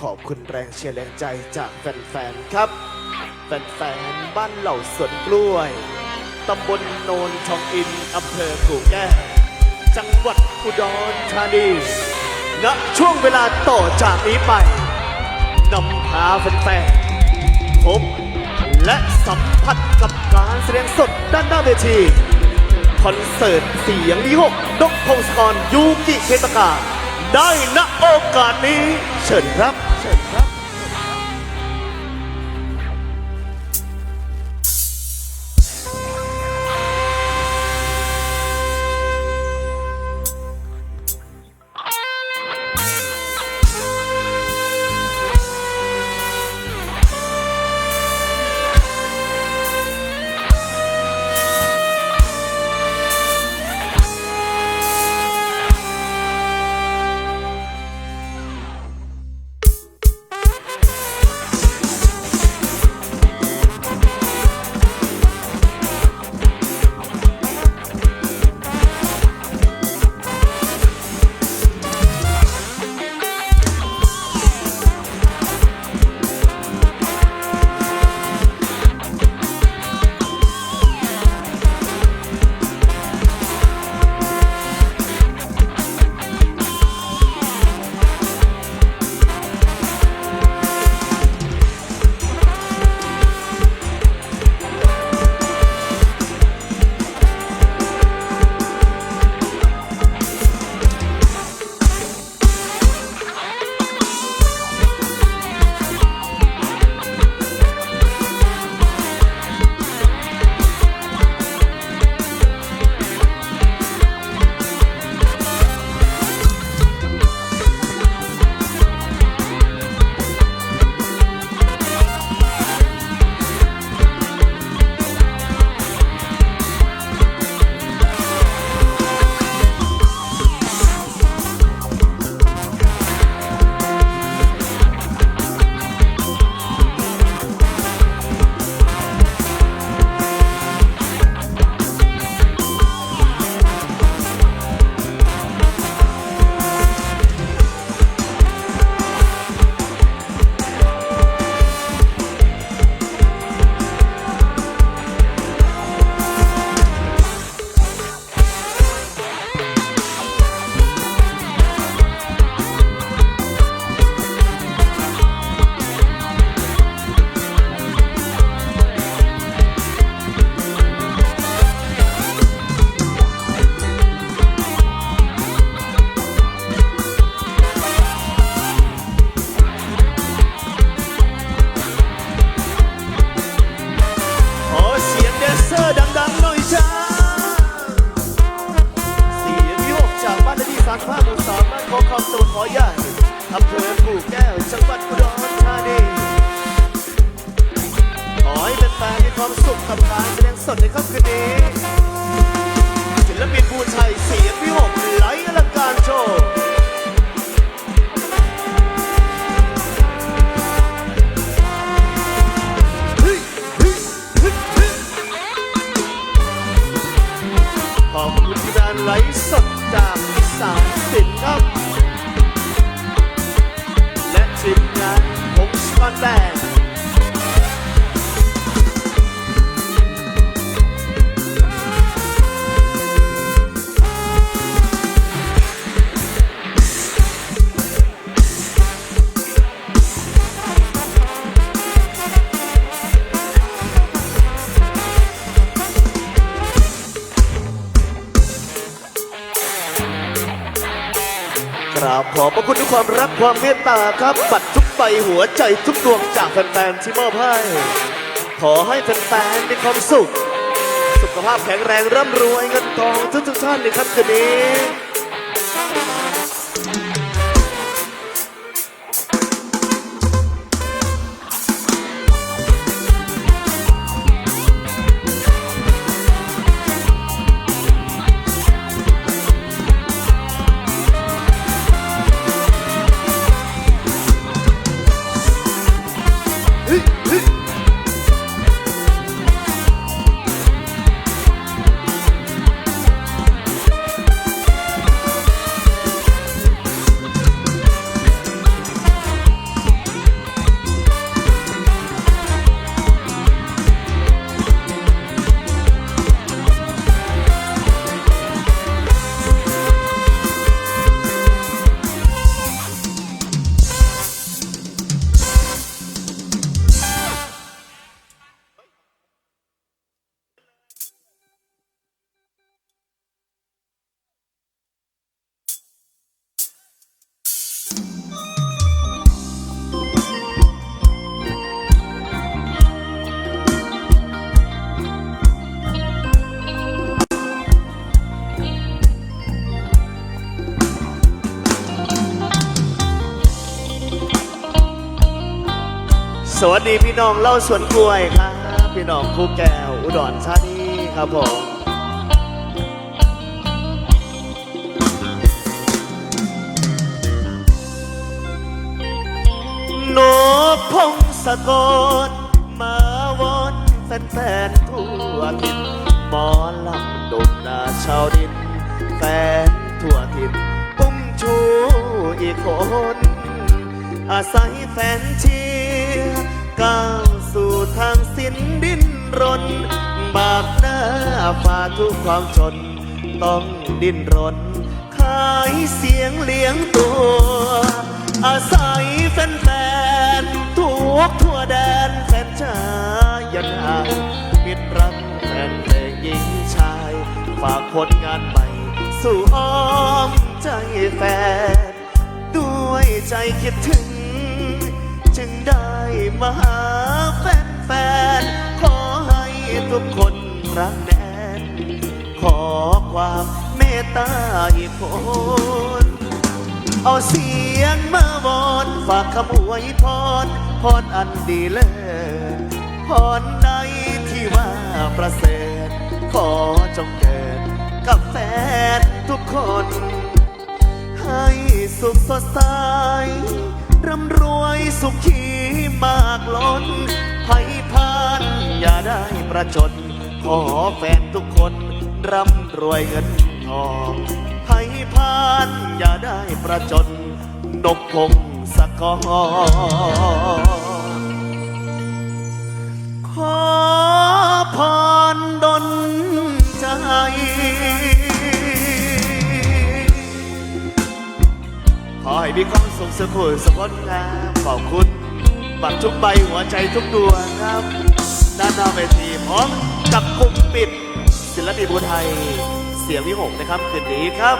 ขอบคุณแรงเชียร์แรงใจจากแฟนๆครับ แฟนๆบ้านเหล่าสวนกล้วยตำบลโนนทองอินอำเภอกู่แก้วจังหวัดอุดรธานีณช่วงเวลาต่อจากนี้ไปนำพาแฟนๆพบและสัมผัสกับการแสดงสดด้านหน้าเวทีคอนเสิร์ตเสียงดีหกดกพงศกรยูกิเคตกา ได้ณโอกาสนี้เชิญครับเชิญ และทีมง คุณทุกความรักความเมตตาครับปัดทุกไปหัวใจทุกดวงจากแฟนๆที่มอบให้ ขอให้แฟนๆมีความสุข สุขภาพแข็งแรงร่ำรวยเงินทองทุกทุกๆท่านในค่ำคืนนี้ สวัสดีพี่น้องเล่าสวนกล้วยครับพี่น้องครูแก้วอุดรธานีครับผมนกพงศกรมาวอนแฟนๆทั่วทินหมอลำดมนาชาวดิน แฟนทั่วทินปุ้มชูอีกคน อาศัยแฟนชี ก้าวสู่ทางสิ้นดินรน บากหน้าฝ่าทุกความชนต้องดิ้นรน ขายเสียงเลี้ยงตัว อาศัยแฟนๆทุกทั่วแดนแฟนชายยันหายมิตรรักแฟนเพลงหญิงชาย ฝากผลงานใหม่ สู่อ้อมใจแฟน ด้วยใจคิดถึง มาหาแฟนๆ ขอให้ทุกคนรักแน่น ขอความเมตตาอีกคนเอาเสียงมาวอนฝากคำอวยพร พรอันดีเลิศพรใดที่ว่าประเสริฐขอจงเกิดกับแฟนทุกคน ให้สุขสดใส ร่ำรวยสุขีมากล้นภัยพานอย่าได้ประจนขอแฟนทุกคนร่ำรวยเงินทองภัยพานอย่าได้ประจนนกพงศกร สุขสุขสุขคนครับขอบคุณบัตรทุกใบหัวใจทุกดวงครับ ด้านหน้าเวทีพร้อมกับกลุ่มปิด ศิลปินบูไทย เสียงวิหกนะครับคืนนี้ครับ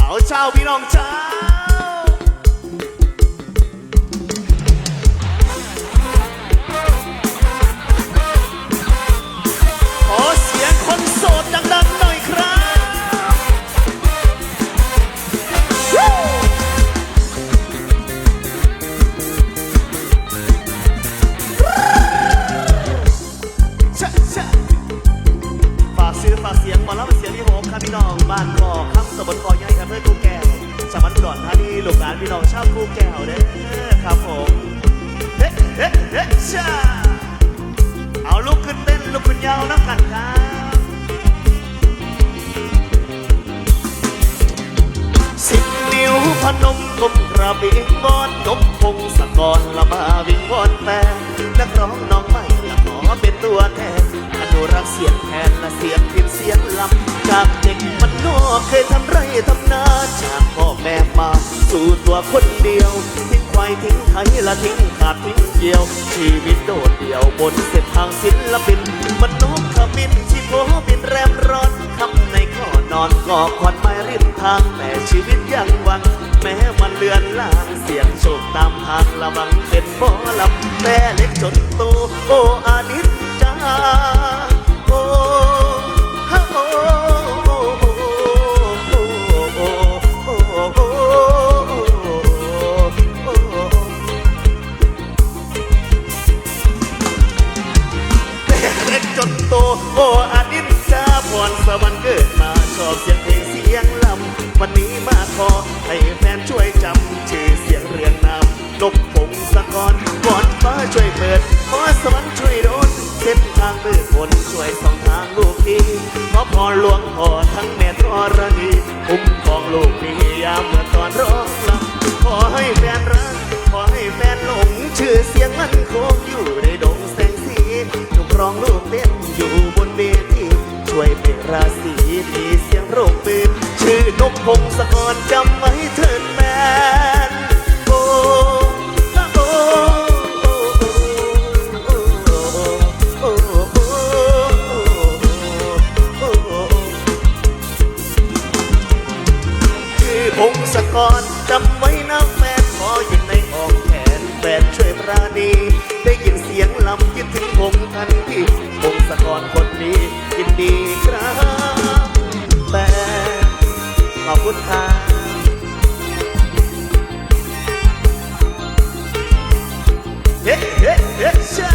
เอาเช้าพี่น้องจ้า พี่น้องชาวกูแก้วเด้อครับผมเฮ้เฮ้เฮ้ชาเอาลุกขึ้นเต้นลุกขึ้นยาวน้ำกันครับสิบนิ้วพนมกลมกระบิงวอนนกพงศกรละมาวิ่งวอนแฟนนักร้องน้องใหม่ละขอเป็นตัวแทนอนุรักษ์เสียงแทนและเสียงพินเสียงลำ จากเด็กมันนอกเคยทำไรทำนาจากพ่อแม่มาสู่ตัวคนเดียว ทิ้งควายทิ้งไทยละทิ้งขาดทิ้งเกี่ยว ชีวิตโดดเดี่ยวบนเส้นทางศิลปินมันนกขมินชีโบบินแรมร้อนคำในข้อนอนก็ควันไม้ริมทางแต่ชีวิตยังหวัง แม้มันเลือนลางเสียงโชคตามทางระวังเป็นหมอลำแต่เล็กจนโตโออานิจจา วรรค์เกิดมาชอบเสียงเพลงเสียงลำวันนี้มาขอให้แฟนช่วยจำชื่อเสียงเรียงนามนกพงศกก่อนฟ้าช่วยเปิดขอสวรรค์ช่วยโดนเส้นทางมืดมนช่วยส่องทางลูกดีขอพรหลวงพ่อทั้งแม่ธรณีคุ้มครองลูกดียามเมื่อตอนร้องลำขอให้แฟนรักขอให้แฟนหลงชื่อเสียงมันคงอยู่ ราศีมีเสียงโรงปืนชื่อนกพงศกรจำไว้เถิดแฟนโอ้โอ้โอ้โอ้โอ้โอ้ชื่อพงศกรจำไว้นะแฟนขออยู่ในอ้อมแขนแฟนช่วยปราณีได้ยินเสียงลำคิดถึงพงทันที ทาง เฮ้เฮ้เฮ้ชา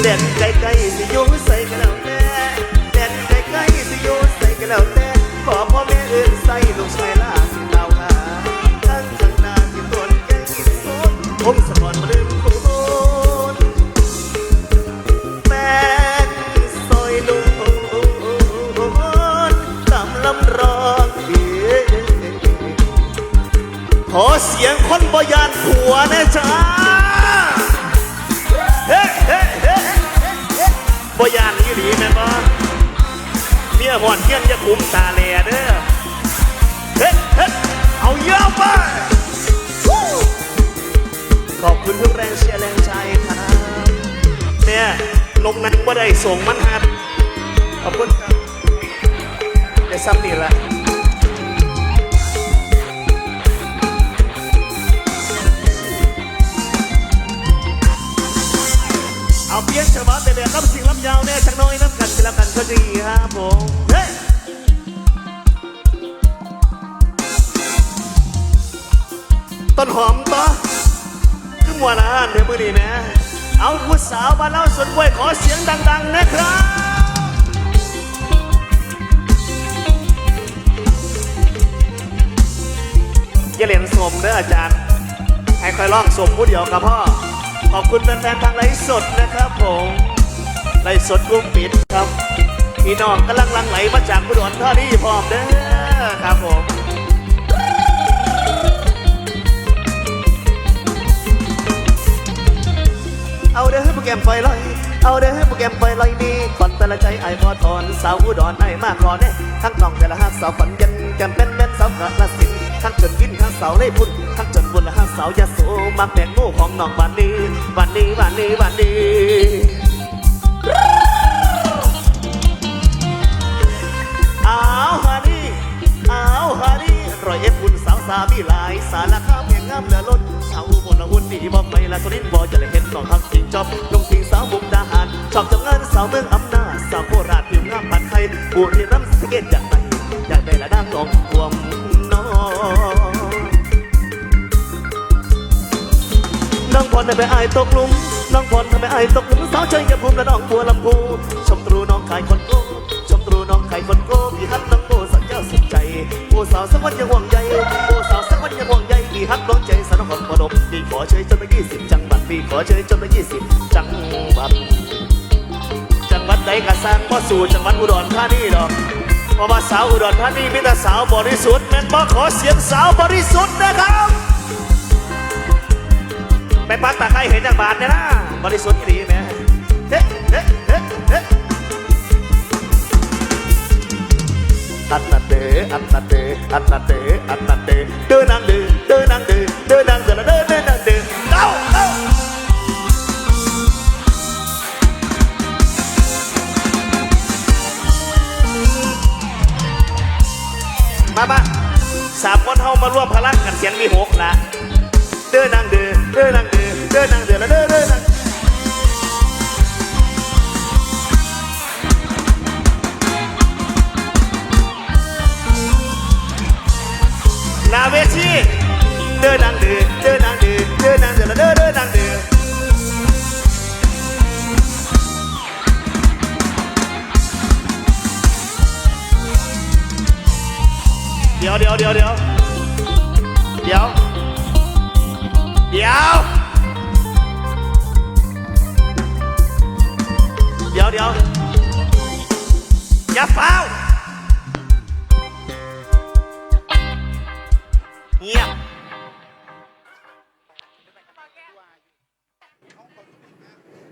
เด่นใกลๆใกล้สิอยู่ใส่กันแล้วแต่เด่นไกลๆใกล้สิอยู่ใส่กันแล้วแต่ขอพ่อแม่เอื้นใส่ลูกชายล่าสิเต่าหาทั้งทางนาที่ตนแก่ที่สุดผมสะพอนมาลืม อเสียงคนบยานผัวนะจ๊ะเฮ้เฮ้เฮ้บยานยี่หลีแม่นบ่เมียหอนเที่ยงจะคุมตาแลเด้อเฮ้เฮ้เอาเยอะไปขอบคุณทุกแรงเชียร์แรงใจครับเนี่ยลงนังว่าได้ส่งมันหัดขอบคุณครับได้ซ้ำนี่ละ เอาเพียงฉบับแต่เดียวกับสิ่งลำยาวแน่ชักน้อยน้ำกันสิละกันก็ดีครับผมเฮ้ยต้นหอมต่อขึ้นมวนอาหารเดี๋ยวมือดีนะ เอาผู้สาวมาเล่าสวนกล้วยขอเสียงดัง ๆ นะครับอย่าเล่นสมเด้ออาจารย์ ให้คอยร้องสมผู้เดียวกับพ่อ ขอบคุณแฟนๆทางไลฟ์สดนะครับผมไลฟ์สดกลุ่มปิดครับพี่น้องกำลังลังไหลมาจากบุดรท่านี้พร้อมเด้อครับผมเอาเด้อโปรแกรมไฟลอย เอาเด้อโปรแกรมไฟลอยนี่ฝันแต่ละใจไอ้พอทอนสาวอุดรไอ้มากขอเนี่ยทั้งน้องแต่ละหักสาวฝันยันแกมเป็นแม่นสาวกระสิ ทั้งจนวินทั้งสาวเล่พุ่นทั้งจนบุญละหักสาวยาโสมักแตงโมของน้องบ้านนี้บ้านนี้บ้านนี้บ้านนี้อ้าวฮานี่อ้าวฮานี่รอยเอฟคุณสาวสามีหลาย สารคามแห่งงามเหลือล้นสาวอุบนละหุ่นดีบอกไม่ละสนิทบอจะเลยเห็นน้องทักจริงจอบลงทิ้งสาวมุกดาหารชอบทำงานสาวเมืองอำนาจสาวโคราชผิวงามปันไทยบุรีรัมย์สเก็ตอยากไปอยากได้ละด้านน้องรวมน้อง น้องพรทำไมอายตกหลุม น้องพรทำไมอายตกหลุมสาวใจอย่าภูมิและน้องบัวลำพูชมตรูน้องขายคนโก้ชมตรูน้องขายคนโก้พี่ฮักน้องโบสัญญาสุดใจโอ้สาวสักวันย่าห่วงใยโอ้สาวสักวันย่าห่วงใยพี่ฮักน้องใจสารพัดมรดกพี่ขอเชิญจนไปยี่สิบจังหวัดพี่ขอเชิญจนไปยี่สิบจังหวัดจังหวัดใดก็สร้างพ่อสู่จังหวัดอุดรธานีดอก เพราะว่าสาวอุดรธานีมีแต่สาวบริสุทธิ์แม่นบ่ขอเสียงสาวบริสุทธิ์นะครับไปปักตาใคร้เห็นจากบาทเนี่ยนะบริสุทธิ์ดีไหมเฮ้เฮ้เฮ้เฮ้อันนาเตอันนาเตอันนาเตอันนาเตเดินนางเดินามคนเฮามาร่วมพลังกันเสียงมีหกละเดินนางเด้อเดินนางเด้อเดินนางเด้อแล้วเดินเดินนางนาเวชีเดินนางเด้อ ดี๋ยวเดี๋ยวเดี๋ยวเดี๋ยวเดี๋ยวเดี๋ยวเดี๋ยวเดี๋ยวอย่าเฝ้าเงียบ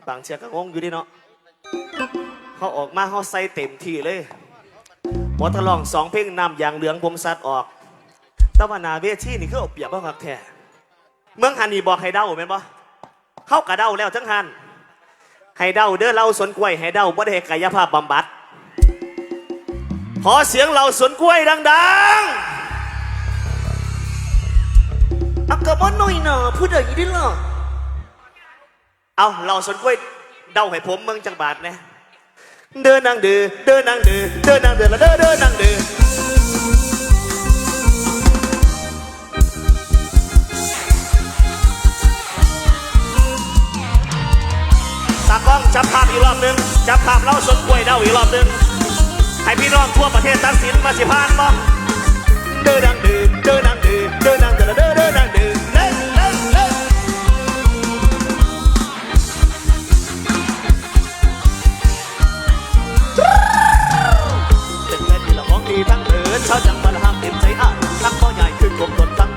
บางเชียก็งงอยู่ดิเนาะเขาออกมาเขาใส่เต็มที่เลย หมอทะลองสองเพลงนำอย่างเหลืองผมสัดออกต่ว่าหนาเวทีนี่คือเอาเปรียบว่าคักแท้เมืองฮันนี่บอกให้เดาแม่นบ่เข้ากะเดาแล้วทั้งฮันให้เดาเด้อเราสวนกล้วยให้เดาบ่ได้ให้กายภาพบำบัดขอเสียงเราสวนกล้วยดังๆอักกะบ่หน่อยหน่อพูดอย่างนี้ดิล่ะเอาเราสวนกล้วยเดาให้ผมเมืองจังบาทนะ เดินนางเดือเดินนางเดือเดินนางเดือล้วเดินเดินนางเดือตากล้องจับภาพอีกรอบหนึ่งจับภาพเล่าสนกล้วยเดาอีกรอบหนึ่งให้พี่น้องทั่วประเทศตัดสินมาสิพานบ้เด้อดังเด้อดังดื้อเด้อดังเด้อ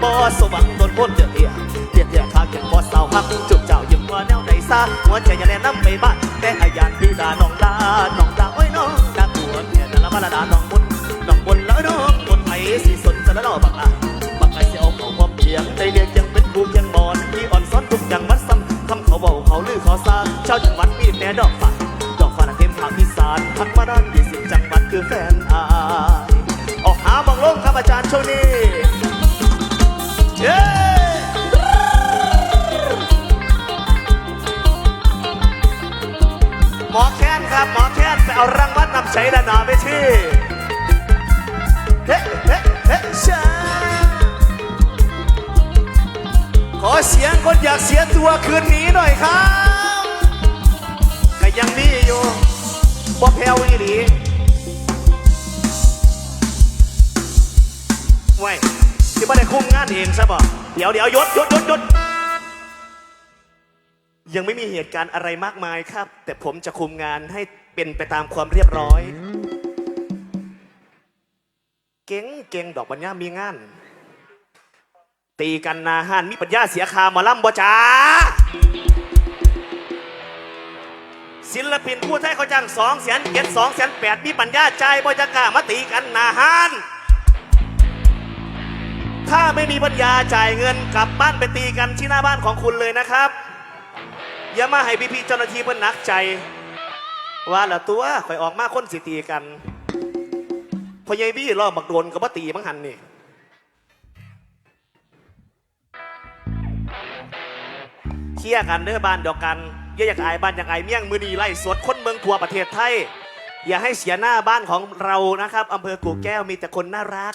บ่สว่างตนพ้นเดือดเดียเดียดเดียข้าเก็บบ่เศร้าพักจุบเจ้ายิ้มว่าแนวใดซาหัวใจอย่าแนะนำไปบ้านแต่อายานพี่ดาน้องดาน้องดาโอ้ยน้องดาตัวเนี่ยนั่นละมาละดาน้องบุญน้องบุญแล้วน้องบุญไผสิสนจะละดอบักอะบักไผสิเอาของความเพียงใจเรียกยังเป็นบูยังบอนที่อ่อนซ้อนทุกอย่างมัดซ้ำคำเขาเบาเขาลือเขาซาชาวจังหวัดมีแต่ดอกฟ้าดอกฟ้าเต็มทางอีสานพักมาด้านยี่สิบจังหวัดคือแฟนอายออกหาบังลงครับอาจารย์ชนี่เย้ ใช้ด้านาเวทีเฮ้เฮ้เฮ้ชาขอเสียงคนอยากเสียตัวคืนนี้หน่อยครับก็ยังมีอยู่บ่แพ้วอีหลีไว้ที่ไม่ได้คุมงานเองใช่ป่ะเดี๋ยวเดี๋ยวยศยศยศยศยังไม่มีเหตุการณ์อะไรมากมายครับ แต่ผมจะคุมงานให้ เป็นไปตามความเรียบร้อย เก่งเก่งดอกบัญญามีงาน ตีกันนาหานมีปัญญาเสียคาหมาล่ำบ่จ้าศิลปินผู้ไทยเขาจ้างสองแสนเจ็ดสองแสนแปดมีปัญญาใจบ่จะกล้ามาตีกันนาหานถ้าไม่มีปัญญาจ่ายเงินกลับบ้านไปตีกันที่หน้าบ้านของคุณเลยนะครับ อย่ามาให้พี่ๆเจ้าหน้าที่เพิ่นนักใจ ว่าละตัวข่อยออกมาคนสิตีกันพอยายบี้รอบบักโดนกับว่าตีมังหันนี่เคลียร์กันเด้อบ้านเดียวกันอย่าอยากอายบ้านอยากอายเมี่ยงมือดีไล่สวดคนเมืองทั่วประเทศไทย อย่าให้เสียหน้าบ้านของเรานะครับอำเภอกู่แก้วมีแต่คนน่ารัก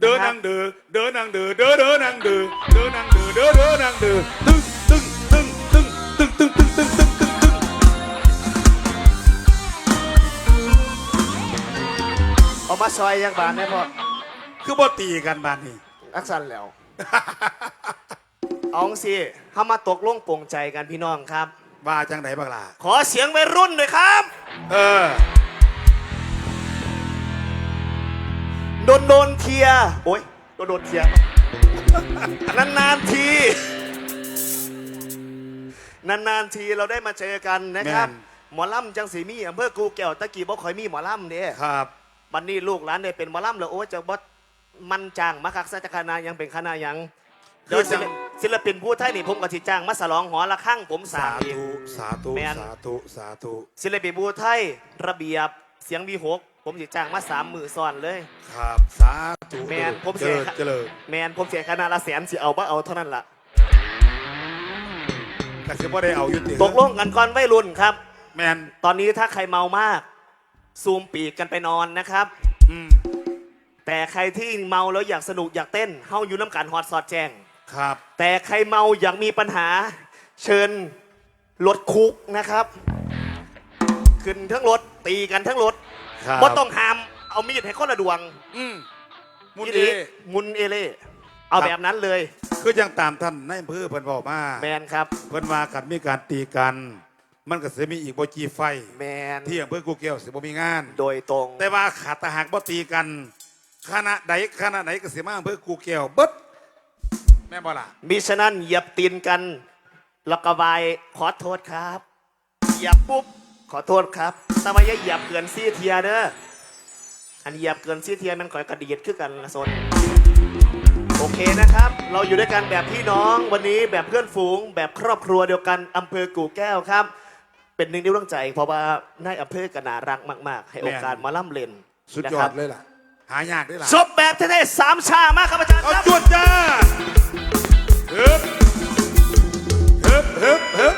เดินนางเดือเดินนางเดือเดินเดินนางเดือเดินนางเดือเดินเดินนางเดือ มาซอยยังบานได้พอคือบ่ตีกันบ้านนี้อักสันแล้ว เอาสิเข้ามาตกลงปลงใจกันพี่น้องครับ ว่าจังไหนบ้างล่ะขอเสียงวัยรุ่นหน่อยครับ เออ โดนโดนเทียร์โอ้ยโดนโดนเทียร์นานๆที นานๆทีเราได้มาเจอกันนะครับ แม่น หมอลำจังสีมีอำเภอกูแก้วตะกี้บ่คอยมีหมอลำเด้ ครับ บันนี้ลูกหลานได้เป็นหมอลำแล้วโอ้ยจะบ่มันจ้างมาคักสัจคณะยังเป็นคณะยังเดี๋ยวศิลปศิลปินผู้ไทยนี่ผมก็สิจ้างมาสลองหอละข้างผมสาสามอีกธุสาธุแม่นสาธุสาธุศิลปินบูไทยระเบียบเสียงวีหกผมสิจ้างมาสามมือซ้อนเลย ครับสาธุแม่นผมเจเสียริญเจริญแมนผมเสียคณะละแสนสิเอาบ่เอาเท่านั้นล่ะแต่คือบ่ได้เอาอยุติตกลงกันก่อนไม่รุ่นครับ แมนตอนนี้ถ้าใครเมามาก ซูมปีกกันไปนอนนะครับ อืมแต่ใครที่เมาแล้วอยากสนุกอยากเต้นเฮาอยู่น้ำกันฮอตสอดแจ้งครับ แต่ใครเมาอยากมีปัญหา เชิญรถคุกนะครับ ขึ้นทั้งรถตีกันทั้งรถครับบ่ต้องห้าม เอามีดให้คนละดวงอืมมุนอีหเอลีมุนเอเล่เอาครับแบบนั้นเลยคือยังตามท่านในอำเภอเพิ่นบอกมาแมนครับ เพิ่นว่ากันมีการตีกัน มันก็สิมีอีกบ่จีไฟแมนที่อำเภอกูเกียวสิบ่มีงาน โดยตรง แต่ว่าขาดตาหากบ่ตีกันคณะใดคณะไหนก็สิมาอำเภอกูเกียวเบิดแม่นบ่ล่ะมิฉะนั้นเหยียบตีนกันแล้วก็บายขอโทษครับเหยียบปุ๊บขอโทษครับทำไมอย่าเหยียบเกินซี่เทียเด้ออันเหยียบเกินซี่เทียมันก่อยกระดีดขึ้นกันละโซนโอเคนะครับ เราอยู่ด้วยกันแบบพี่น้องวันนี้แบบเพื่อนฝูง แบบครอบครัวเดียวกันอำเภอกู่แก้วครับ เป็นหนึ่งในดวงใจ เพราะว่าในายอำเภอกนารักมาก ๆ ให้โอกาสมาล่ำเล่นสุดยนะอครัดบเลยล่ะ หายากได้ล่ะชบแบบเท่ๆสามชามากครับอาจารย์เอาครับจวดจ้าฮึบฮึบฮึบฮึบ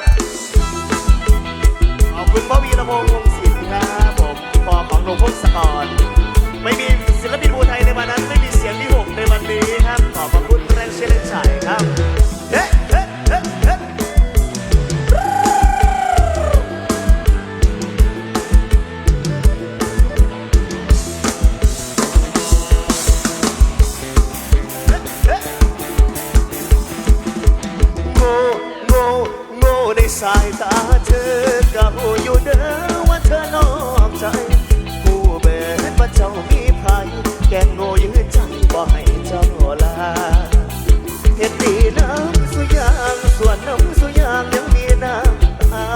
ขอบคุณพ่อวีระพงษ์วงศิลป์ครับผมพ่อของหลวงพ่อสกรไม่มีศิลปินภูไทยในวันนั้น ไม่มีเสียงที่หกในวันนี้ครับขอบพระคุณแรงเชียร์แรงฉายครับายตาเธอก็หูอยู่เด้อว่าเธอนอกใจ ผู้เบิดว่าเจ้ามีภัยแกงโง่ยืนใจบ่ให้เจ้าลาเห็ดดีน้ำสุยางส่วนน้ำสุยางยังมีน้ำตา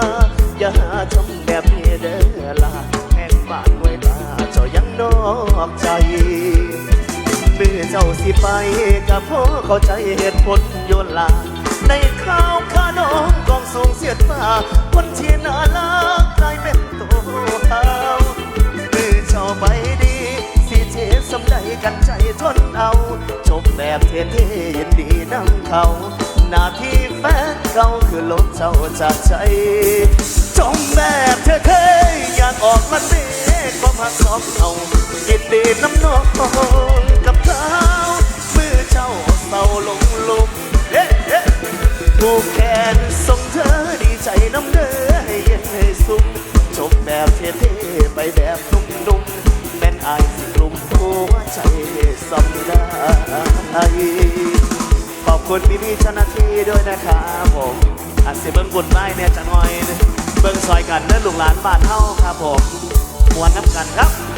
อย่าทำแบบนี้เด้อล่ะแห่งบ้านไว้ตาเจ้ายังนอกใจมือเจ้าสิไปกับพ่อเข้าใจเหตุผลโยนลาในข้าวขาน้อง สูงเสียดฟ้าคนที่น่ารักกลายเป็นตัวเอามือเจ้าไปดี สิเทสำใดกันใจทนเอา จบแบบเท่ๆยินดีนั่งเขาหน้าที่แฟนเก่าคือลบเจ้าจากใจ จงแบบเท่ๆอยากออกมาเต้ก็มาสอบเอายินดีน้ำนองกับเขามือเจ้าเศร้าลง ผูกแขนส่งเธอดีใจน้ำเด้อให้เย็นให้สุขจบแบบเท่ๆไปแบบนุ่มๆแม่นอายสิกลุ่มหัวใจสำได้ขอบคุณพี่พี่ๆเจ้าหน้าที่ด้วยนะครับผมอาจสิเบิ้งบุญไม้เนี่ยจะหน่อย เบิ้งซอยกันเด้อลูกหลานบ้านเฮาครับผมมวนน้ำกันครับ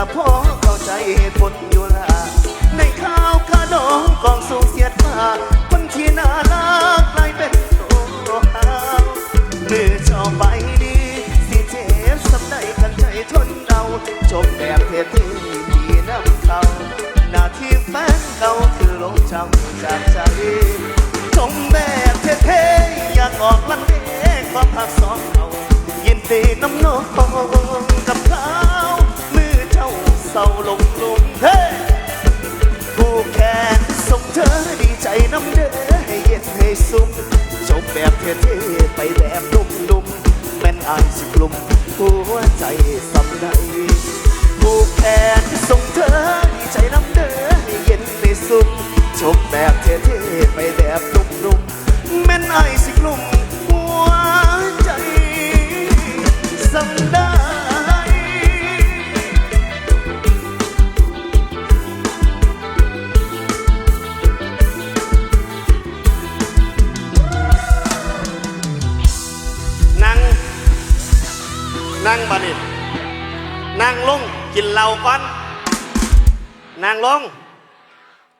ถ้าพ่อเข้าใจเหตุผลอยู่ละในข้าวขนมกองสูงเสียดฟ้าคนที่น่ารักกลายเป็นตัวหาวมือเจ้าไปดี สิเจ็บสำใดกันใจทนเอาจบแบบเท่ๆดีน้ำเขาหน้าที่แฟนเก่าคือลงจำจากใจจงแบบเท่ๆอยากออกลันเล่ก็พักสองเขายินดีน้ำนองกับเขา ศร้าลงลุมเฮ้ผู้แขนส่งเธอดีใจน้ำเด้อให้เย็นให้สุขจบแบบเท่ๆไปแบบนุ่มแม่นอายสิกลุ่มหัวใจสำใดผู้แขนส่งเธอดีใจน้ำเด้อให้เย็นในสุขจบแบบเท่ๆไปแบบนุ่มแม่นไอายสิกลุ่มหัวใจสำได้ นั่งบานิดนั่งลงกินเหล้าก่อนนั่งลง